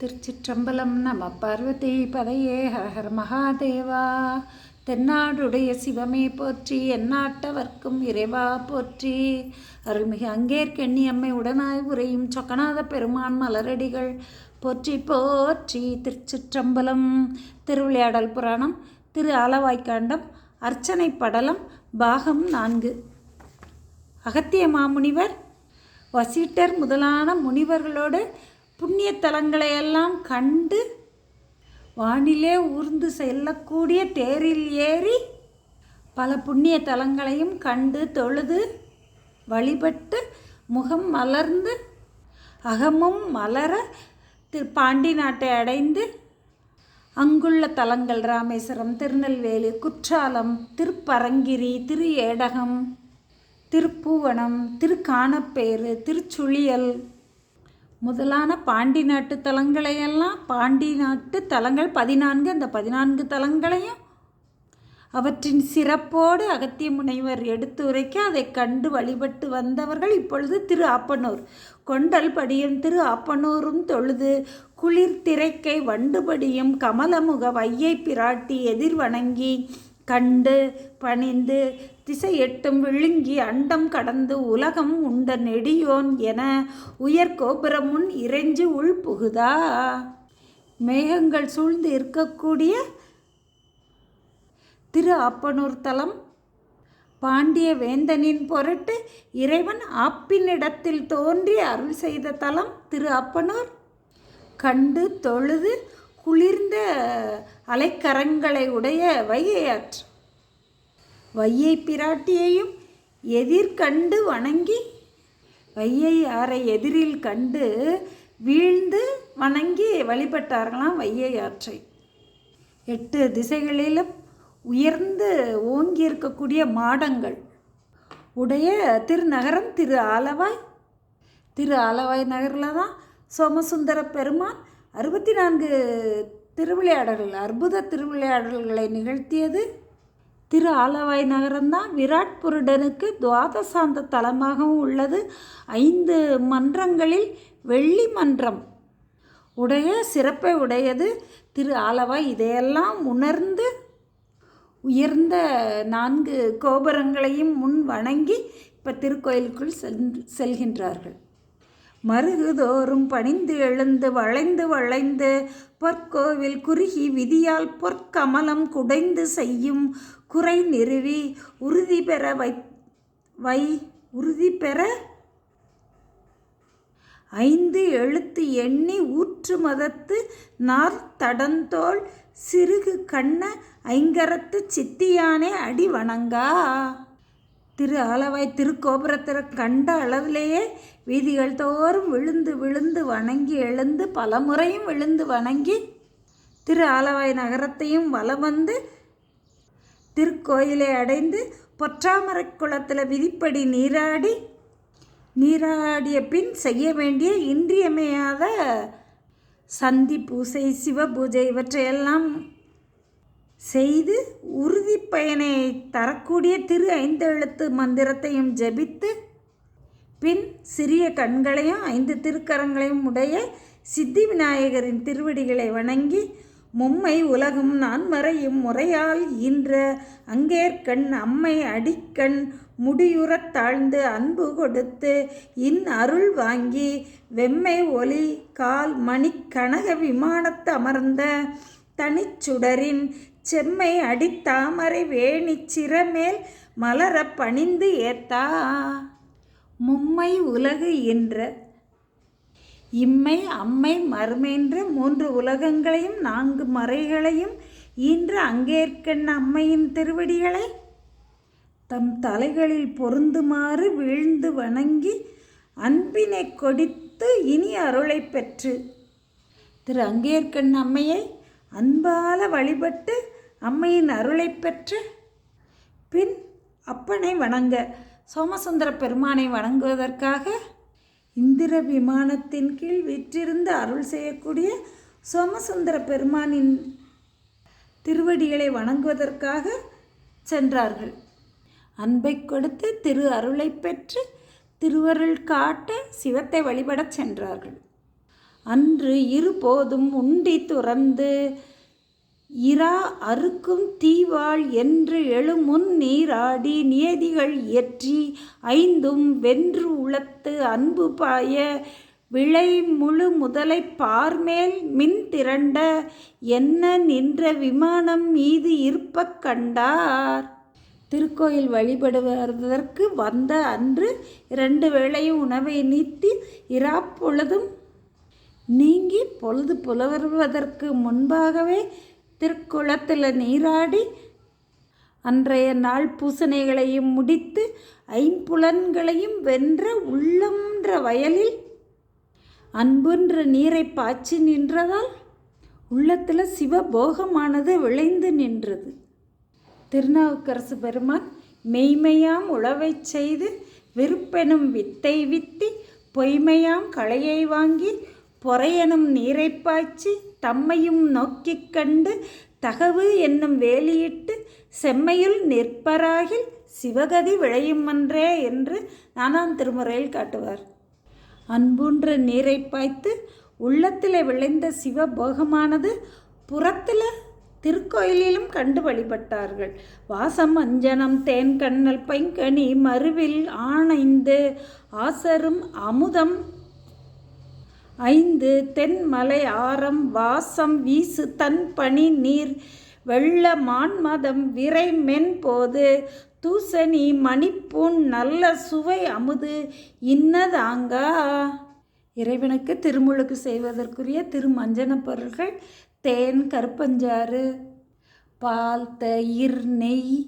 திருச்சிற்றம்பலம் நம பார்வதி பதையே ஹர மகாதேவா. தென்னாடுடைய சிவமே போற்றி எந்நாட்டவர்க்கும் இறைவா போற்றி. அருள்மிகு அங்கேற்கண்ணி அம்மை உடனாய் உரையும் சொக்கநாத பெருமான் மலரடிகள் போற்றி போற்றி. திருச்சிற்றம்பலம் திருவிளையாடல் புராணம் திரு ஆலவாய்க்காண்டம் அர்ச்சனை படலம் பாகம் நான்கு. அகத்திய மாமுனிவர் வசிட்டர் முதலான முனிவர்களோடு புண்ணிய தலங்களையெல்லாம் கண்டு வானிலே ஊர்ந்து செல்லக்கூடிய தேரில் ஏறி பல புண்ணிய தலங்களையும் கண்டு தொழுது வழிபட்டு முகம் மலர்ந்து அகமும் மலர திரு பாண்டி நாட்டை அடைந்து அங்குள்ள தலங்கள் ராமேஸ்வரம் திருநெல்வேலி குற்றாலம் திருப்பரங்கிரி திரு ஏடகம் திருப்பூவனம் திருக்கானப்பேறு திருச்சுழியல் முதலான பாண்டி நாட்டு தலங்களையெல்லாம் பாண்டி நாட்டு தலங்கள் பதினான்கு அந்த பதினான்கு தலங்களையும் அவற்றின் சிறப்போடு அகத்திய முனைவர் எடுத்து உரைக்க அதை கண்டு வழிபட்டு வந்தவர்கள் இப்பொழுது திரு ஆப்பனூர். கொண்டல் படியும் திரு ஆப்பனூரும் தொழுது குளிர் திரைக்கை வண்டுபடியும் கமலமுக வையை பிராட்டி எதிர் வணங்கி கண்டு பணிந்து திசை எட்டும் விழுங்கி அண்டம் கடந்து உலகம் உண்ட நெடியோன் என உயர் கோபுரமுன் முன் இறைஞ்சு உள் புகுதா? மேகங்கள் சூழ்ந்து இருக்கக்கூடிய திரு அப்பனூர் தலம். பாண்டிய வேந்தனின் பொருட்டு இறைவன் ஆப்பினிடத்தில் தோன்றி அருள் செய்த தலம் திரு அப்பனூர். கண்டு தொழுது குளிர்ந்த அலைக்கரங்களை உடைய வைகையாற்று வையை பிராட்டியையும் எதிர்கண்டு வணங்கி வையை ஆறை எதிரில் கண்டு வீழ்ந்து வணங்கி வழிபட்டார்களாம் வையை ஆற்றை எட்டு திசைகளிலும் உயர்ந்து ஓங்கி இருக்கக்கூடிய மாடங்கள். உடைய திருநகரம் திரு ஆலவாய். திரு ஆலவாய் நகரில் தான் சோமசுந்தர பெருமான் அறுபத்தி நான்கு திருவிளையாடல்கள் அற்புத திருவிளையாடல்களை நிகழ்த்தியது. திரு ஆலவாய் நகரம்தான் விராட் புருடனுக்கு துவாதசாந்த தலமாகவும் உள்ளது. ஐந்து மன்றங்களில் வெள்ளி மன்றம் உடைய சிறப்பை உடையது. திரு ஆலவாய் இதையெல்லாம் உணர்ந்து உயர்ந்த நான்கு கோபுரங்களையும் முன் வணங்கி இப்போ திருக்கோயிலுக்குள் செல் செல்கின்றார்கள். மருகுதோறும் பணிந்து எழுந்து வளைந்து வளைந்து பொற்கோவில் குறுகி விதியால் பொற்கமலம் குடைந்து செய்யும் குறை நிறுவி உறுதி பெற வை வை உறுதி பெற ஐந்து எழுத்து எண்ணி ஊற்று மதத்து நார் தடந்தோள் சிறுகு கண்ண ஐங்கரத்து சித்தியானே அடி வணங்கா. திரு ஆலவாய் திருக்கோபுரத்தில் கண்ட அளவிலேயே வீதிகள் தோறும் விழுந்து விழுந்து வணங்கி எழுந்து பல முறையும் விழுந்து வணங்கி திரு ஆலவாய் நகரத்தையும் வலம் வந்து திருக்கோயிலை அடைந்து பொற்றாமரை குளத்தில் விதிப்படி நீராடி நீராடிய பின் செய்ய வேண்டிய இன்றியமையாத சந்தி பூசை சிவ பூஜை இவற்றையெல்லாம் செய்து உறுதி பயனை தரக்கூடிய திரு ஐந்தெழுத்து மந்திரத்தையும் ஜபித்து பின் சிறிய கண்களையும் ஐந்து திருக்கரங்களையும் உடைய சித்தி விநாயகரின் திருவடிகளை வணங்கி மும்மை உலகம் நான் மறையும் முறையால் ஈன்ற அங்கேற்கண் அம்மை அடிக்கண் முடியுறத் தாழ்ந்து அன்பு கொடுத்து இன் அருள் வாங்கி வெம்மை ஒளி கால் மணி கனக விமானத்து அமர்ந்த தனிச்சுடரின் செம்மை அடித்தாமரை வேணி சிறமேல் மலர பணிந்து ஏத்தா. மும்மை உலகு என்ற இம்மை அம்மை மறுமென்ற மூன்று உலகங்களையும் நான்கு மறைகளையும் இன்று அங்கேற்கண் அம்மையின் திருவடிகளை. தம் தலைகளில் பொருந்துமாறு வீழ்ந்து வணங்கி அன்பினை கொடித்து இனி அருளை பெற்று. திரு அங்கேற்கண் அம்மையை அன்பால வழிபட்டு அம்மையின் அருளை பெற்று பின் அப்பனை வணங்க சோமசுந்தர பெருமானை வணங்குவதற்காக இந்திர விமானத்தின் கீழ் விற்றிருந்து அருள் செய்யக்கூடிய சோமசுந்தர பெருமானின் திருவடிகளை வணங்குவதற்காக சென்றார்கள். அன்பை கொடுத்து திரு அருளை பெற்று திருவருள் காட்ட சிவத்தை வழிபடச் சென்றார்கள். அன்று இருபோதும் உண்டி துறந்து இரா அறுக்கும் தீவாள் என்று எழுமுன் நீராடி நியதிகள் இயற்றி ஐந்தும் வென்று உளத்து அன்பு பாய விளை முழு முதலை பார்மேல் மின் திரண்ட என்ன நின்ற விமானம் மீது இருப்பக் கண்டார்? திருக்கோயில் வழிபடுவதற்கு வந்த அன்று இரண்டு வேளையும் உணவை நீத்தி இராப்பொழுதும் நீங்கி பொழுது புலவருவதற்கு முன்பாகவே திருக்குளத்தில் நீராடி அன்றைய நாள் பூசணைகளையும் முடித்து ஐம்புலன்களையும் வென்ற உள்ளம்ன்ற வயலில் அன்புன்ற நீரை பாய்ச்சி நின்றதால் உள்ளத்தில் சிவபோகமானது விளைந்து நின்றது. திருநாவுக்கரசு பெருமான் மெய்மையாம் உழவைச் செய்து விருப்பெனும் வித்தை வித்தி பொய்மையாம் களையை வாங்கி பொறையெனும் நீரை பாய்ச்சி தம்மையும் நோக்கிக் கண்டு தகவு என்னும் வேலியிட்டு செம்மையுள் நிற்பராகில் சிவகதி விளையுமன்றே என்று நானாம் திருமுறையில் காட்டுவார். அன்புன்ற நீரை பாய்த்து உள்ளத்தில் விளைந்த சிவபோகமானது புறத்தில் திருக்கோயிலிலும் கண்டு வழிபட்டார்கள். வாசம் அஞ்சனம் தேன் கண்ணல் பைங்கனி மறுவில் ஆணைந்து ஆசரும் அமுதம் ஐந்து தென்மலை ஆரம் வாசம் வீசு தன் பனி நீர். வெள்ள மான்மதம் விரை மென்போது தூசணி மணிப்பூன் நல்ல சுவை அமுது. இன்னதாங்கா இறைவனுக்கு திருமுழுக்கு செய்வதற்குரிய திருமஞ்சன பொருள்கள் தேன் கருப்பஞ்சாறு பால் தயிர் நெய்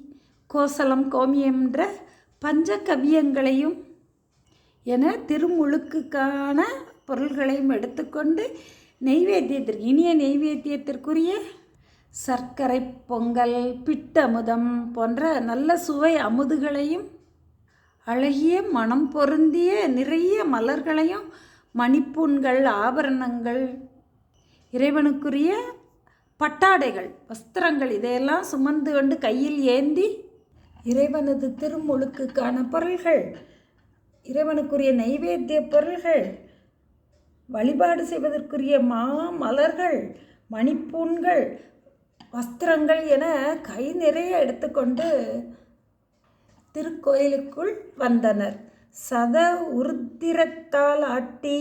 கோசலம் கோமியம்ன்ற பஞ்சகவியங்களையும் என திருமுழுக்குக்கான பொருள்களையும் எடுத்துக்கொண்டு நெய்வேத்தியத்திற்கு இனிய நெய்வேத்தியத்திற்குரிய சர்க்கரை பொங்கல் பிட்டமுதம் போன்ற நல்ல சுவை அமுதுகளையும் அழகிய மனம் பொருந்திய நிறைய மலர்களையும் மணிப்பூண்கள் ஆபரணங்கள் இறைவனுக்குரிய பட்டாடைகள் வஸ்திரங்கள் இதையெல்லாம் சுமந்து கொண்டு கையில் ஏந்தி இறைவனது திருமுழுக்குக்கான பொருள்கள் இறைவனுக்குரிய நைவேத்திய பொருள்கள் வழிபாடு செய்வதற்குரிய மா மலர்கள் வஸ்திரங்கள் என கை நிறைய எடுத்துக்கொண்டு திருக்கோயிலுக்குள் வந்தனர். சத உருத்திரத்தால் ஆட்டி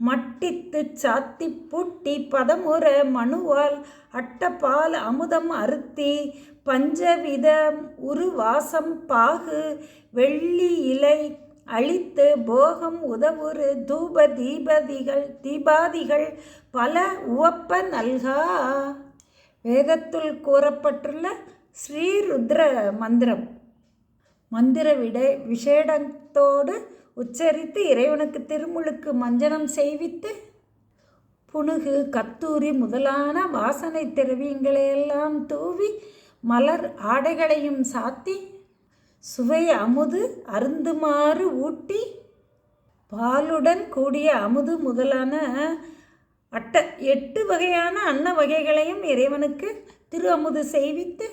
மட்டித்து சாத்தி பூட்டி பதமுற மனுவால் அட்டப்பால் அமுதம் அறுத்தி பஞ்சவித உருவாசம் பாகு வெள்ளி இலை அழித்து போகம் உதவுறு தூப தீபதிகள் தீபாதிகள் பல உவப்ப நல்கா. வேதத்துள் கூறப்பட்டுள்ள ஸ்ரீருத்ர மந்திரம். மந்திர விட விஷேடத்தோடு உச்சரித்து இறைவனுக்கு திருமுழுக்கு மஞ்சனம் செய்வித்து புனுகு கத்தூரி முதலான வாசனை திரவியங்களையெல்லாம் தூவி மலர் ஆடைகளையும் சாத்தி சுவை அமுது அருந்துமாறு ஊட்டி பாலுடன் கூடிய அமுது முதலான அட்ட எட்டு வகையான அன்ன வகைகளையும் இறைவனுக்கு திரு அமுது செய்வித்து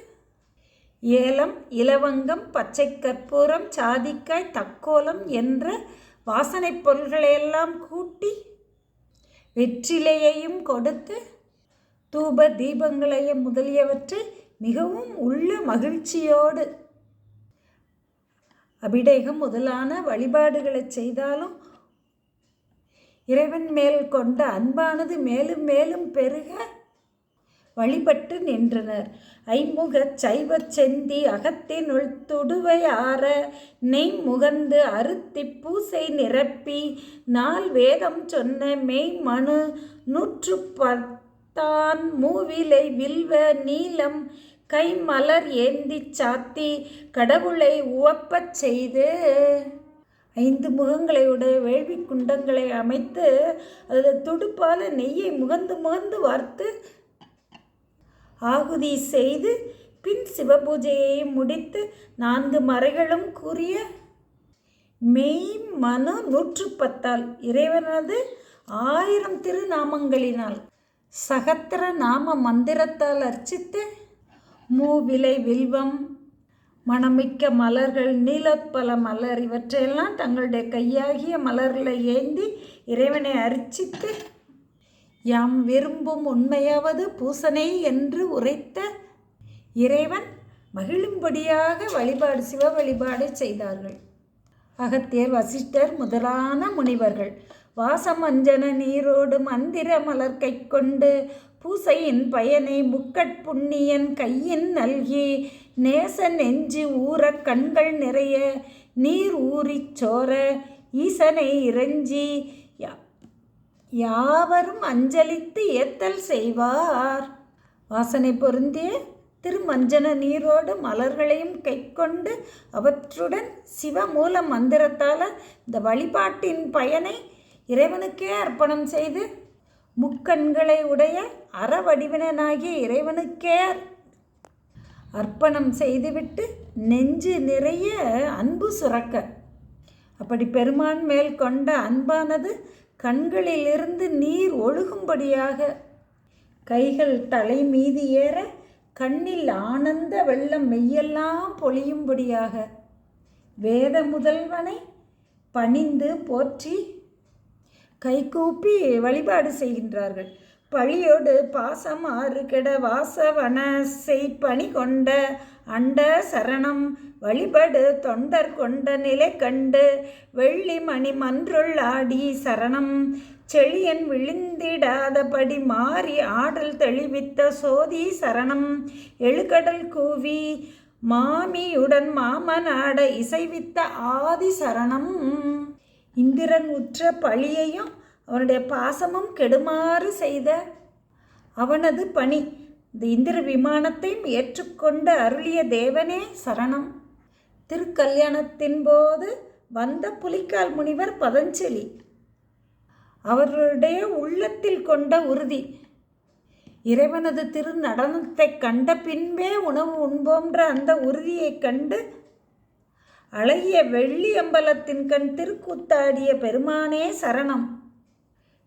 ஏலம் இலவங்கம் பச்சை கற்பூரம் சாதிக்காய் தக்கோலம் என்ற வாசனைப் பொருள்களையெல்லாம் கூட்டி வெற்றிலையையும் கொடுத்து தூப தீபங்களையும் முதலியவற்றை மிகவும் உள்ள மகிழ்ச்சியோடு அபிடேகம் முதலான வழிபாடுகளை செய்தாலும் இறைவன் மேல் கொண்ட அன்பானது மேலும் மேலும் பெருக வழிபட்டு நின்றனர். ஐமுகச் சைவ செந்தி அகத்தினுள் துடுவை ஆற நெய் முகந்து அறுத்தி பூசை நிரப்பி நாள் வேதம் சொன்ன மெய் மனு நூற்று பத்தான் மூவிலை வில்வ நீலம் கை மலர் ஏந்திச் சாத்தி கடவுளை உவப்பச் செய்து ஐந்து முகங்களை உடைய வேள்வி குண்டங்களை அமைத்து அதில் துடுப்பால் நெய்யை முகந்து முகந்து வார்த்து ஆகுதி செய்து பின் சிவபூஜையை முடித்து நான்கு மறைகளும் கூறிய மெய் மனு நூற்று பத்தால் இறைவனது ஆயிரம் திருநாமங்களினால் சகத்திர நாம மந்திரத்தால் அர்ச்சித்து மூவிலை வில்வம் மணமிக்க மலர்கள் நீலப்பல மலர் இவற்றையெல்லாம் தங்களுடைய கையாகிய மலர்களை ஏந்தி இறைவனை அர்ச்சித்து யாம் விரும்பும் உண்மையாவது பூசனை என்று உரைத்த இறைவன் மகிழும்படியாக வழிபாடு சிவ வழிபாடு செய்தார்கள். அகத்தியர் வசிஷ்டர் முதலான முனிவர்கள் வாசமஞ்சன நீரோடு மந்திர மலர் கை கொண்டு பூசையின் பயனை முக்கட் புண்ணியன் கையின் நல்கி நேச நெஞ்சு ஊறக் கண்கள் நிறைய நீர் ஊறிச் சோர ஈசனை இறைஞ்சி யா- யாவரும் அஞ்சலித்து ஏத்தல் செய்வார். வாசனை பொருந்திய திருமஞ்சன நீரோடு மலர்களையும் கைக்கொண்டு அவற்றுடன் சிவமூல மந்திரத்தால் இந்த வழிபாட்டின் பயனை இறைவனுக்கே அர்ப்பணம் செய்து முக்கண்களை உடைய அறவடிவினனாகிய இறைவனுக்கே அர்ப்பணம் செய்துவிட்டு நெஞ்சு நிறைய அன்பு சுரக்க. அப்படி பெருமான் மேல் கொண்ட அன்பானது கண்களிலிருந்து நீர் ஒழுகும்படியாக கைகள் தலை மீது ஏற கண்ணில் ஆனந்த வெள்ளம் மெய்யெல்லாம் பொழியும்படியாக வேத முதல்வனை பணிந்து போற்றி கைகூப்பி வழிபாடு செய்கின்றார்கள். பழியோடு பாசம் ஆறு கெட வாசவன செய்பணி கொண்ட அண்ட சரணம் வழிபடு தொண்டர் கொண்ட நிலை கண்டு வெள்ளி மணி மன்றுள் ஆடி சரணம். செழியன் விழுந்திடாதபடி மாறி ஆடல் தெளிவித்த சோதி சரணம். எழுகடல் கூவி மாமியுடன் மாமனாட இசைவித்த ஆதி சரணம். இந்திரன் உற்ற பழியையும் அவனுடைய பாசமும் கெடுமாறு செய்த அவனது பணி. இந்த இந்திர விமானத்தையும் ஏற்றுக்கொண்ட அருளிய தேவனே சரணம். திருக்கல்யாணத்தின் போது வந்த புலிக்கால் முனிவர் பதஞ்சலி. அவர்களுடைய உள்ளத்தில் கொண்ட உறுதி. இறைவனது திரு நடனத்தை கண்ட பின்பே உணவு உண்போன்ற அந்த உறுதியைக் கண்டு அழகிய வெள்ளி அம்பலத்தின் கண் திருக்கூத்தாடிய பெருமானே சரணம்.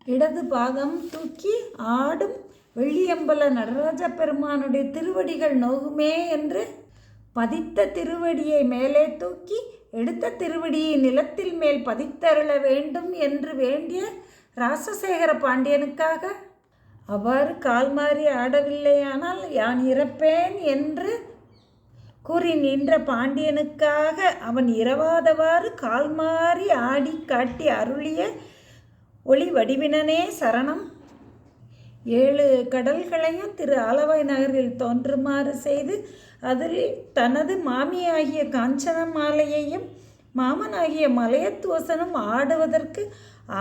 இடது பாகம் தூக்கி ஆடும் வெள்ளியம்பல நடராஜ பெருமானுடைய திருவடிகள் நோகுமே என்று பதித்த திருவடியை மேலே தூக்கி எடுத்த திருவடியை நிலத்தில் மேல் பதித்தருள வேண்டும் என்று வேண்டிய ராசசேகர பாண்டியனுக்காக. அவ்வாறு கால் மாறி ஆடவில்லையானால் யான் இறப்பேன் என்று கூறி நின்ற பாண்டியனுக்காக அவன் இரவாதவாறு கால் மாறி ஆடி காட்டி அருளிய ஒளி வடிவினனே சரணம். ஏழு கடல்களையும் திரு ஆலவாய் நகரில் தோன்றுமாறு செய்து அதில் தனது மாமியாகிய காஞ்சன மாலையையும் மாமனாகிய மலையத்துவசனும் ஆடுவதற்கு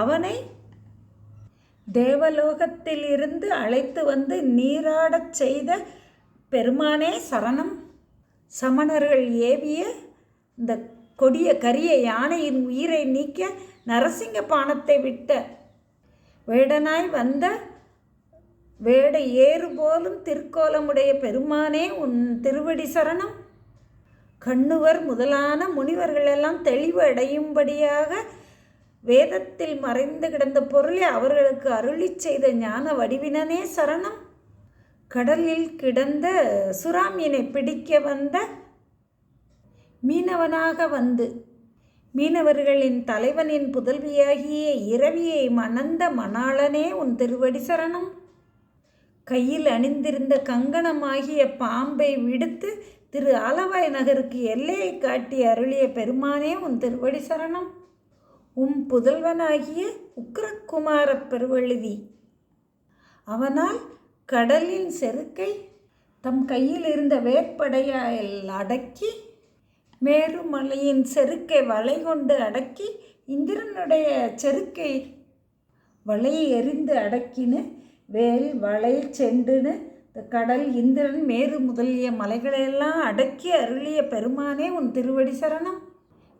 அவனை தேவலோகத்தில் இருந்து அழைத்து வந்து நீராடச் செய்த பெருமானே சரணம். சமணர்கள் ஏவிய இந்த கொடிய கரிய யானையின் உயிரை நீக்க நரசிங்க பானத்தை விட்ட வேடனாய் வந்த வேட ஏறு போலும் திருக்கோலமுடைய பெருமானே உன் திருவடி சரணம். கண்ணுவர் முதலான முனிவர்களெல்லாம் தெளிவு அடையும்படியாக வேதத்தில் மறைந்து கிடந்த பொருளை அவர்களுக்கு அருளிச் செய்த ஞான வடிவினனே சரணம். கடலில் கிடந்த சுறாமீனை பிடிக்க வந்த மீனவனாக வந்து மீனவர்களின் தலைவனின் புதல்வியாகிய இரவியை மணந்த மணாளனே உன் திருவடி சரணம். கையில் அணிந்திருந்த கங்கணமாகிய பாம்பை விடுத்து திரு ஆலவாய் நகருக்கு எல்லையை காட்டி அருளிய பெருமானே உன் திருவடி சரணம். உம் புதல்வனாகிய உக்ரகுமார பெருவழுதி. அவனால் கடலின் செருக்கை தம் கையில் இருந்த வேற்படையால் அடக்கி மேருமலையின் செருக்கை வலை கொண்டு அடக்கி இந்திரனுடைய செருக்கை வலையை எறிந்து அடக்கின்னு வேல் வளை செண்டுன்னு இந்த கடல் இந்திரன் மேரு முதலிய மலைகளையெல்லாம் அடக்கி அருளிய பெருமானே உன் திருவடி சரணம்.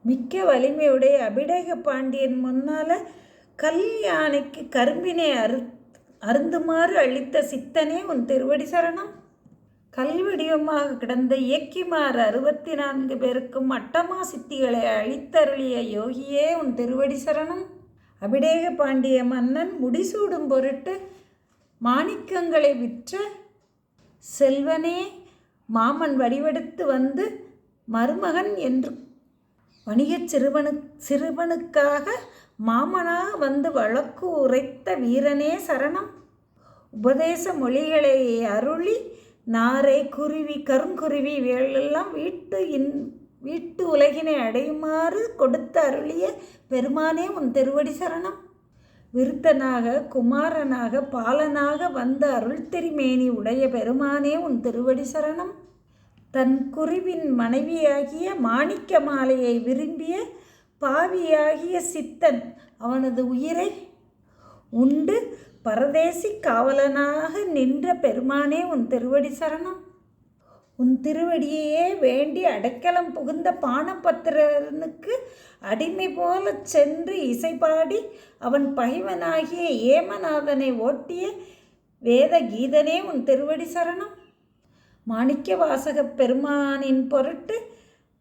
மிக்க வலிமையுடைய அபிடேக பாண்டியன் முன்னால் கல் யானைக்கு கரும்பினை அறு அருந்துமாறு அளித்த சித்தனே உன் திருவடி சரணம். கல்வடிவமாக கிடந்த இயக்கிமார் அறுபத்தி நான்கு பேருக்கும் அட்டமா சித்திகளை அழித்தருளிய யோகியே உன் திருவடி சரணம். அபிடேக பாண்டிய மன்னன் முடிசூடும் பொருட்டு மாணிக்கங்களை விற்ற செல்வனே மாமன் வடிவெடுத்து வந்து மருமகன் என்று வணிகச் சிறுவனு சிறுவனுக்காக மாமனாக வந்து வழக்கு உரைத்த வீரனே சரணம். உபதேச மொழிகளை அருளி நாரை குருவி கருங்குருவி இவைகளெல்லாம் வீட்டு இன் வீட்டு உலகினை அடையுமாறு கொடுத்த அருளிய பெருமானே உன் திருவடி சரணம். விருத்தனாக குமாரனாக பாலனாக வந்த அருள் திருமேனி உடைய பெருமானே உன் திருவடி சரணம். தன் குருவின் மனைவியாகிய மாணிக்க மாலையை விரும்பிய பாவியாகிய சித்தன் அவனது உயிரை உண்டு பரதேசி காவலனாக நின்ற பெருமானே உன் திருவடி சரணம். உன் திருவடியையே வேண்டி அடைக்கலம் புகுந்த பானபத்திரனுக்கு அடிமை போல சென்று இசைப்பாடி அவன் பகைவனாகிய ஏமநாதனை ஓட்டிய வேத கீதனே உன் திருவடி சரணம். மாணிக்க வாசக பெருமானின் பொருட்டு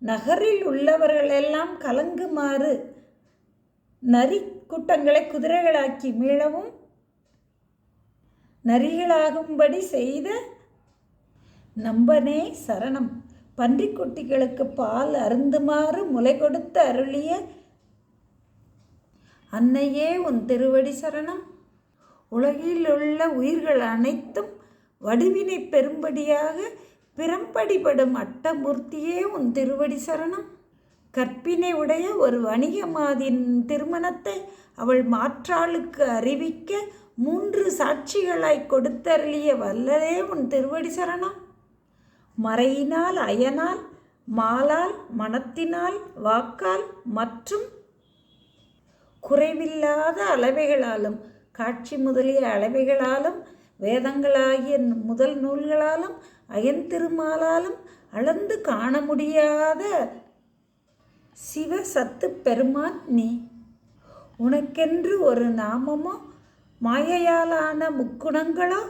நகரில் உள்ளவர்களெல்லாம் கலங்குமாறு நரி கூட்டங்களை குதிரைகளாக்கி மீளவும் நரிகளாகும்படி செய்த நம்பனே சரணம். பன்றிக்குட்டிகளுக்கு பால் அருந்துமாறு முளை கொடுத்து அருளிய அன்னையே உன் திருவடி சரணம். உலகில் உள்ள உயிர்கள் அனைத்தும் வடிவினை பெறும்படியாக பிறம்படிபடும் அட்டமூர்த்தியே உன் திருவடி சரணம். கற்பினை உடைய ஒரு வணிகமாதின் திருமணத்தை அவள் மாற்றாளுக்கு அறிவிக்க மூன்று சாட்சிகளாய் கொடுத்தருளிய வல்லரே உன் திருவடி சரணம். மறையினால் அயனால் மாலால் மனத்தினால் வாக்கால் மற்றும் குறைவில்லாத அளவைகளாலும் காட்சி முதலிய அளவைகளாலும் வேதங்களாகிய முதல் நூல்களாலும் அயன்திருமாலாலும் அளந்து காண முடியாத சிவ சத்து பெருமான் நீ. உனக்கென்று ஒரு நாமமோ? மாயையாலான முக்குணங்களோ?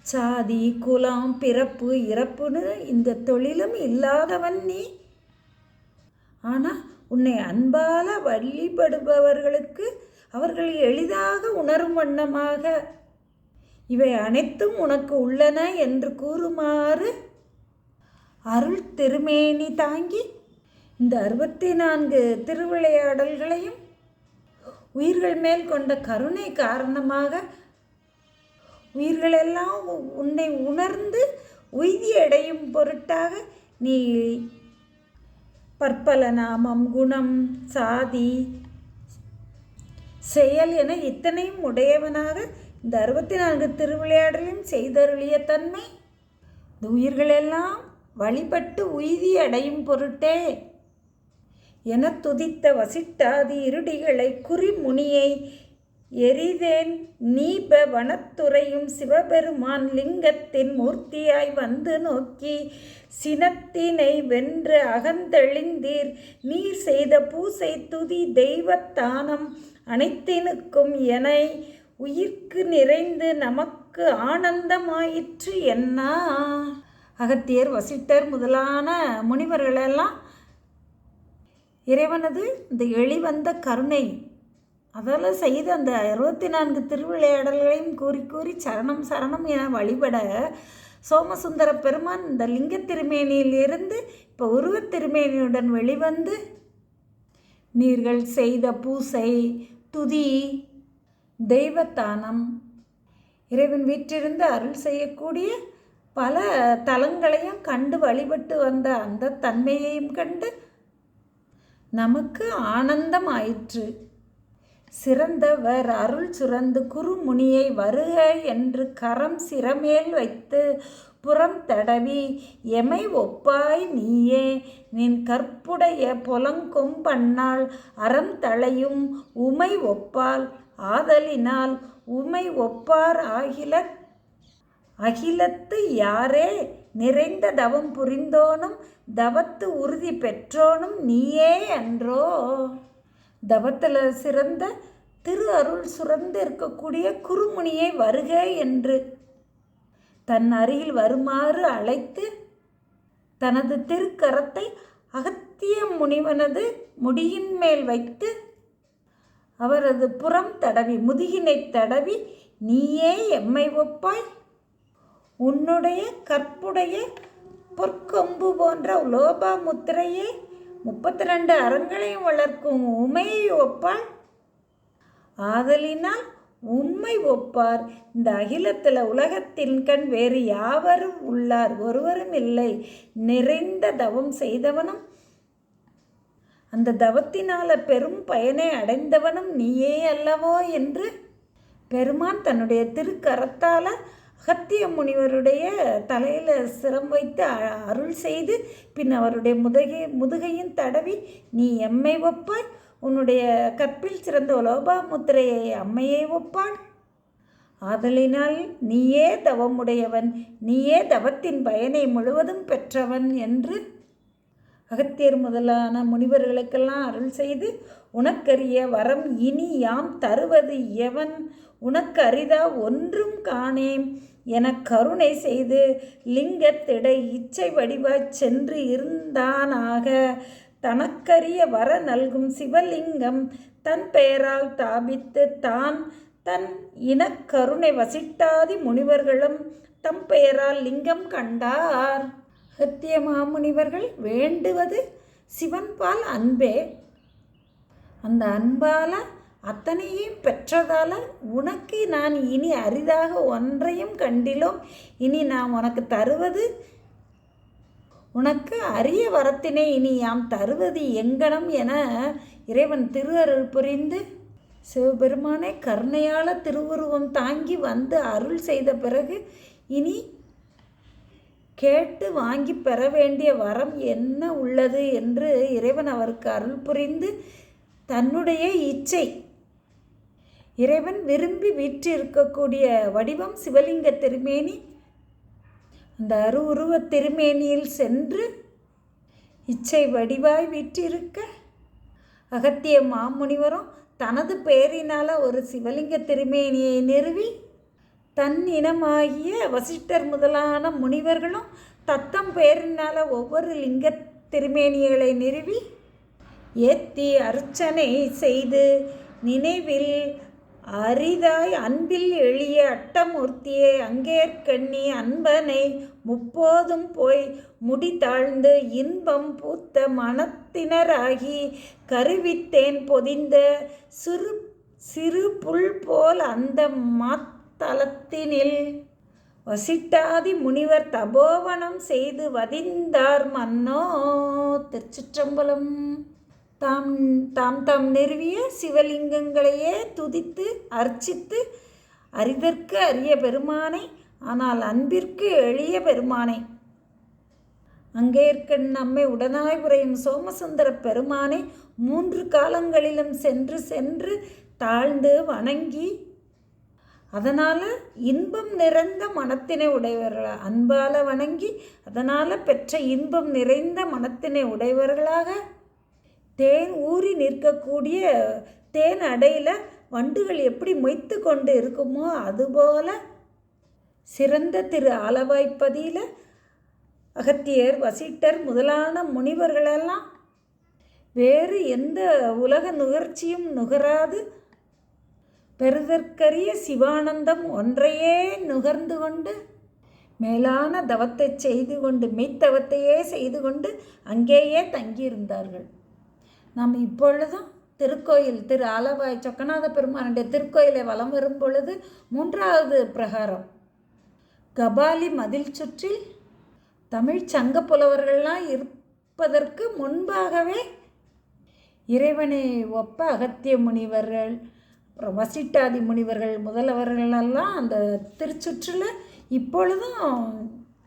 சாதி குலம் பிறப்பு இறப்புன்னு இந்த தொழிலும் இல்லாதவன் நீ. ஆனால் உன்னை அன்பால வழிபடுபவர்களுக்கு அவர்கள் எளிதாக உணரும் வண்ணமாக இவை அனைத்தும் உனக்கு உள்ளன என்று கூறுமாறு அருள் திருமேனி தாங்கி இந்த அறுபத்தி நான்கு திருவிளையாடல்களையும் உயிர்கள் மேல் கொண்ட கருணை காரணமாக உயிர்களெல்லாம் உன்னை உணர்ந்து உய்தி அடையும் பொருட்டாக நீ பற்பல நாமம் குணம் சாதி செயல் என இத்தனையும் உடையவனாக இந்த அறுபத்தி நான்கு திருவிளையாடலையும் செய்தருளிய தன்மை இந்த உயிர்களெல்லாம் வழிபட்டு உய்தி அடையும் பொருட்டே. என துதித்த வசிட்டாதி இருடிகளை குறிமுனியை எரிதேன் நீப வனத்துறையும் சிவபெருமான் லிங்கத்தின் மூர்த்தியாய் வந்து நோக்கி சினத்தினை வென்று அகந்தெளிந்தீர் நீர் செய்த பூசை துதி தெய்வத்தானம் அனைத்தினுக்கும் என உயிர்க்கு நிறைந்து நமக்கு ஆனந்தமாயிற்று என்ன? அகத்தியர் வசிட்டர் முதலான முனிவர்களெல்லாம் இறைவனது இந்த எளிவந்த கருணை அதெல்லாம் செய்த அந்த அறுபத்தி நான்கு திருவிளையாடல்களையும் கூறி கூறி சரணம் சரணம் என வழிபட சோமசுந்தர பெருமான் இந்த லிங்க திருமேனியிலிருந்து இப்போ உருவத் திருமேனியுடன் வெளிவந்து நீர்கள் செய்த பூசை துதி தெய்வத்தானம். இறைவன் வீற்றிருந்து அருள் செய்யக்கூடிய பல தலங்களையும் கண்டு வழிபட்டு வந்த அந்த தன்மையையும் கண்டு நமக்கு ஆனந்தம் ஆயிற்று சிறந்தவர் அருள் சுரந்து குருமுனியை வருக என்று கரம் சிரமேல் வைத்து புறம் தடவி எமை ஒப்பாய் நீயே நின் கற்புடைய புலங்கொம்பண்ணால் அறம் தளையும் உமை ஒப்பால் ஆதலினால் உமை ஒப்பார் ஆகில அகிலத்து யாரே நிறைந்த தவம் புரிந்தோனும் தவத்து உறுதி பெற்றோனும் நீயே அன்றோ. தவத்தில் சிறந்த திரு அருள் சுரந்து இருக்கக்கூடிய குறுமுனியை வருக என்று தன் அருகில் வருமாறு அழைத்து தனது திருக்கரத்தை அகத்திய முனிவனது முடியின் மேல் வைத்து அவரது புறம் தடவி முதுகினை தடவி நீயே எம்மை ஒப்பாய்? உன்னுடைய கற்புடைய பொற்கொம்பு போன்ற லோபா முத்திரையே முப்பத்தி ரெண்டு அறங்களையும் வளர்க்கும் உமையை ஒப்பாள் ஆதலினால் உம்மை ஒப்பார். இந்த அகிலத்தில் உலகத்தின் கண் வேறு யாவரும் உள்ளார். ஒருவரும் இல்லை. நிறைந்த தவம் செய்தவனும் அந்த தவத்தினால பெரும் பயனை அடைந்தவனும் நீயே அல்லவோ என்று பெருமான் தன்னுடைய திருக்கரத்தால் அகத்திய முனிவருடைய தலையில் சிரம் வைத்து அ- அருள் செய்து பின் அவருடைய முதுகை முதுகையும் தடவி நீ எம்மை ஒப்பாய்? உன்னுடைய கற்பில் சிறந்த லோபாமுத்திரையை அம்மையை ஒப்பாள்? ஆதலினால் நீயே தவமுடையவன் நீயே தவத்தின் பயனை முழுவதும் பெற்றவன் என்று அகத்தியர் முதலான முனிவர்களுக்கெல்லாம் அருள் செய்து உனக்கரிய வரம் இனி யாம் தருவது எவன்? உனக்கு அரிதா ஒன்றும் காணேம். என கருணை செய்து லிங்கத்திடை இச்சை வடிவாய் சென்று இருந்தானாக. தனக்கரிய வர நல்கும் சிவலிங்கம் தன் பெயரால் தாபித்து தான் தன் இனக்கருணை வசிட்டாதி முனிவர்களும் தம் பெயரால் லிங்கம் கண்டார். அகத்திய மாமுனிவர்கள் வேண்டுவது சிவன்பால் அன்பே. அந்த அன்பால அத்தனையும் பெற்றதால உனக்கு நான் இனி அரிதாக ஒன்றையும் கண்டிலோம். இனி நாம் உனக்கு தருவது உனக்கு அரிய வரத்தினை இனி யாம் தருவது எங்கனம் என இறைவன் திருஅருள் புரிந்து சிவபெருமானை கருணையால திருவுருவம் தாங்கி வந்து அருள் செய்த பிறகு இனி கேட்டு வாங்கி பெற வேண்டிய வரம் என்ன உள்ளது என்று இறைவன் அவருக்கு அருள் புரிந்து தன்னுடைய இச்சை இறைவன் விரும்பி வீற்றிருக்கக்கூடிய வடிவம் சிவலிங்க திருமேனி. அந்த அரு உருவ திருமேனியில் சென்று இச்சை வடிவாய் வீற்றிருக்க அகத்திய மாமுனிவரும் தனது பெயரினால் ஒரு சிவலிங்க திருமேனியை நிறுவி தன் இனமாகிய வசிஷ்டர் முதலான முனிவர்களும் தத்தம் பெயரினால் ஒவ்வொரு லிங்க திருமேனிகளை நிறுவி ஏத்தி அர்ச்சனை செய்து நினைவில் அரிதாய் அன்பில் எளிய அட்டமூர்த்தியை அங்கேற்கண்ணி அன்பனை முப்போதும் போய் முடி தாழ்ந்து இன்பம் பூத்த மனத்தினராகி கருவித்தேன் பொதிந்த சிறு சிறு புல் போல் அந்த மாத் தலத்தினில் வசிட்டாதி முனிவர் தபோவனம் செய்து வதிந்தார் மன்னோ. திருச்சிற்றம்பலம். தாம் தாம் தாம் நிறுவிய சிவலிங்கங்களையே துதித்து அர்ச்சித்து அரிதற்கு அரிய பெருமானை ஆனால் அன்பிற்கு எளிய பெருமானை. அங்கேற்கண் நம்மை உடனாய் உறையும் சோமசுந்தர பெருமானை மூன்று காலங்களிலும் சென்று சென்று தாழ்ந்து வணங்கி அதனால் இன்பம் நிறைந்த மனத்தினை உடையவர்களாக அன்பால் வணங்கி அதனால் பெற்ற இன்பம் நிறைந்த மனத்தினை உடையவர்களாக தேன் ஊறி நிற்கக்கூடிய தேன் அடையில் வண்டுகள் எப்படி மொய்த்து கொண்டு இருக்குமோ அதுபோல சிறந்த திரு ஆலவாய்ப்பதியில் அகத்தியர் வசிட்டர் முதலான முனிவர்களெல்லாம் வேறு எந்த உலக நுகர்ச்சியும் நுகராது. பெறுதற்கரிய சிவானந்தம் ஒன்றையே நுகர்ந்து கொண்டு மேலான தவத்தை செய்து கொண்டு மெய்த்தவத்தையே செய்து கொண்டு அங்கேயே தங்கியிருந்தார்கள். நாம் இப்பொழுதும் திருக்கோயில் திரு ஆலவாய் சொக்கநாத பெருமானுடைய திருக்கோயிலை வலம் வரும் பொழுது மூன்றாவது பிரகாரம். கபாலி மதில் சுற்றில் தமிழ் சங்க புலவர்கள்லாம் இருப்பதற்கு முன்பாகவே இறைவனை ஒப்ப அகத்திய முனிவர்கள் வசிட்டாதி முனிவர்கள் முதல்வர்களெல்லாம் அந்த திருச்சுற்றில் இப்பொழுதும்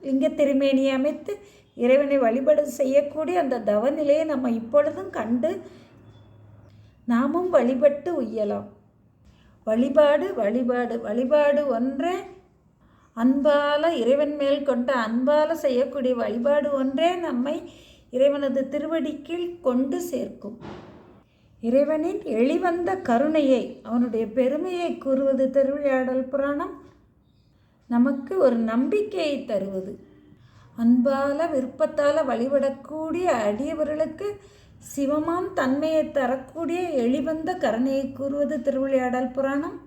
லிங்க திருமேனியை அமைத்து இறைவனை வழிபாடு செய்யக்கூடிய அந்த தவநிலையை நம்ம இப்பொழுதும் கண்டு நாமும் வழிபட்டு உய்யலாம். வழிபாடு வழிபாடு வழிபாடு ஒன்றே அன்பால் இறைவன் மேல் கொண்ட அன்பால் செய்யக்கூடிய வழிபாடு ஒன்றே நம்மை இறைவனது திருவடிக்கில் கொண்டு சேர்க்கும். இறைவனின் எளிவந்த கருணையை அவனுடைய பெருமையை கூறுவது திருவிளையாடல் புராணம். நமக்கு ஒரு நம்பிக்கையை தருவது. அன்பால விருப்பத்தால் வழிபடக்கூடிய அடியவர்களுக்கு சிவமாம் தன்மையை தரக்கூடிய எளிவந்த கருணையை கூறுவது திருவிளையாடல் புராணம்.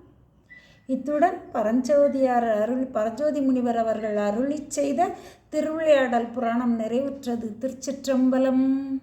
இத்துடன் பரஞ்சோதியார் அருள் பரஞ்சோதி முனிவர் அவர்கள் அருளிச் செய்த திருவிளையாடல் புராணம் நிறைவுற்றது. திருச்சிற்றம்பலம்.